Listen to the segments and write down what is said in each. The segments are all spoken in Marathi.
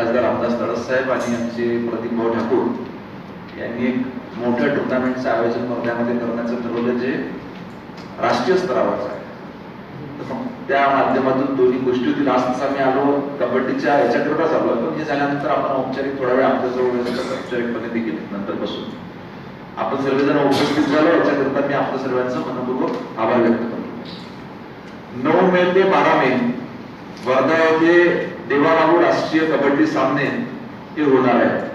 आमचे प्रदीप भाऊ ठाकूर यांनी एक मोठ्या टुर्नामेंटचं आयोजन वर्ध्यामध्ये करण्याचं ठरवलं जे राष्ट्रीय स्तरावरचं आहे. त्या माध्यमातून दोन्ही गोष्टी होतील आज तसा मी आलो कबड्डीच्या याच्याकरताच आलो पण हे झाल्यानंतर आपण औपचारिक थोडा वेळ आमच्याजवळ औपचारिकपणे देखील नंतर बसून आपण सर्वजण उपस्थित झालो. याच्याकरता मी आपल्या सर्वांचं मनपूर्वक आभार व्यक्त करतो. नऊ मे ते बारा मे वर्धा येथे देवाबाबू राष्ट्रीय कबड्डी सामने हे होणार आहे.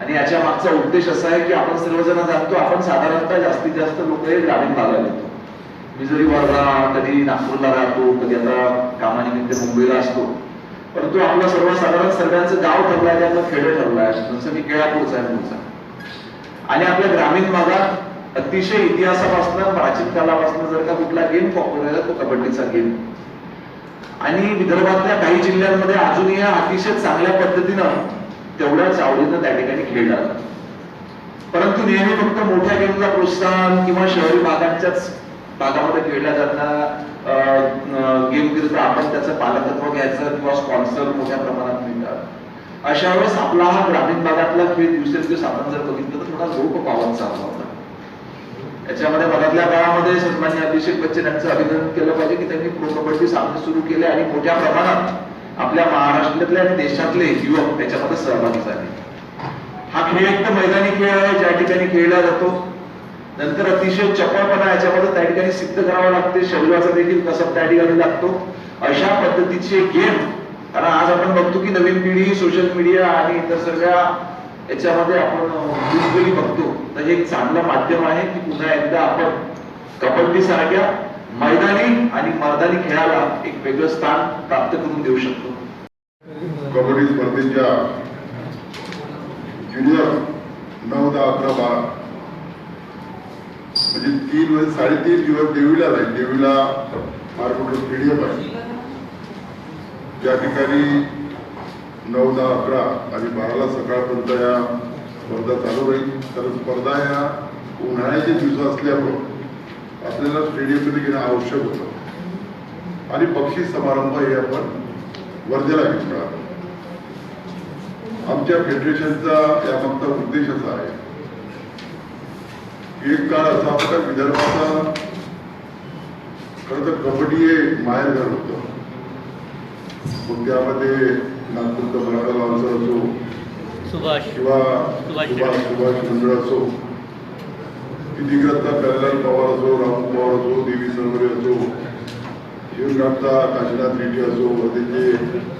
आणि याच्या मागचा उद्देश असा आहे की आपण सर्वजण जाणतो आपण साधारणतः जास्तीत जास्त लोक हे ग्रामीण भागात येतो. मी जरी वर्धा कधी नागपूरला राहतो कधी आता कामानिमित्त मुंबईला असतो. परंतु आपलं सर्वसाधारण सर्वांचं गाव ठरलं आहे आपलं खेडे ठरलं आहे जसं मी केळापूरचा आहे तुमचा आणि आपल्या ग्रामीण भागात अतिशय इतिहासापासून प्राचीन कालापासून जर का कुठला गेम पॉप्युलर आहे तो कबड्डीचा गेम. आणि विदर्भातल्या काही जिल्ह्यांमध्ये अजूनही अतिशय चांगल्या पद्धतीनं तेवढ्याच आवडीनं त्या ठिकाणी खेळला परंतु नेहमी फक्त मोठ्या गेमला प्रोत्साहन किंवा शहरी भागांच्याच भागामध्ये खेळल्या जाणारा गेम करता आपण त्याचं पालकत्व घ्यायचं किंवा स्पॉन्सर मोठ्या प्रमाणात मिळतात. अशा वेळेस आपला हा ग्रामीण भागातला खेळ दिवसेंदिवस आपण जर बघितलं तर थोडा लोप पावत चालला त्याच्यामध्ये याच्यामध्ये मधातल्या काळामध्ये सन्मान्य अभिषेक बच्चन यांचं अभिनंदन केलं पाहिजे की त्यांनी प्रो कबड्डी सामने सुरू केले आणि मोठ्या प्रमाणात आपल्या महाराष्ट्रातले आणि देशातले युवक त्याच्यामध्ये सहभागी झाले. हा खेळ एक तर मैदानी खेळ आहे ज्या ठिकाणी खेळला जातो. नंतर अतिशय चपळपणा याच्यामध्ये त्या ठिकाणी सिद्ध करावा लागते. शरीराचा देखील कसं त्या ठिकाणी लागतो. अशा पद्धतीचे गेम कारण आज आपण बघतो की नवीन पिढी सोशल मीडिया आणि इतर सगळ्या याच्यामध्ये आपण युजली बघतो. तर हे एक चांगलं माध्यम आहे की पुन्हा एकदा आपण कबड्डी सारख्या मैदानी आणि मर्दानी खेळाला एक वेगळं स्थान प्राप्त करून देऊ शकतो. कबड्डी स्पर्धेच्या ज्युनियर नऊ दहा अकरा बारा. म्हणजे तीन म्हणजे साडेतीन दिवस देवीला जाईल. देवीला मार्केट स्टेडियम आहे. त्या ठिकाणी नऊ दहा अकरा आणि बाराला सकाळपर्यंत या स्पर्धा चालू राहील. कारण स्पर्धा या उन्हाळ्याचे दिवस असल्यामुळं आपल्याला स्टेडियममध्ये घेणं आवश्यक होतं. आणि बक्षीस समारंभ हे आपण वर्धेला घेतला आमच्या फेडरेशनचा यामागचा उद्देश असा आहे. एक काळ असा होता विदर्भाचा खरं तर कबड्डी हे माहेर घर होतं. मग त्यामध्ये नागपूरचं मराठा लावचं असो सुभाष सुभाष सुभाष मंडळ असो की दिग्रजचा कल्याण पवार असो रामू पवार असो देवी सरवरे असो शिवग्रामचा काशीनाथ रेड्डी असो वर्धेचे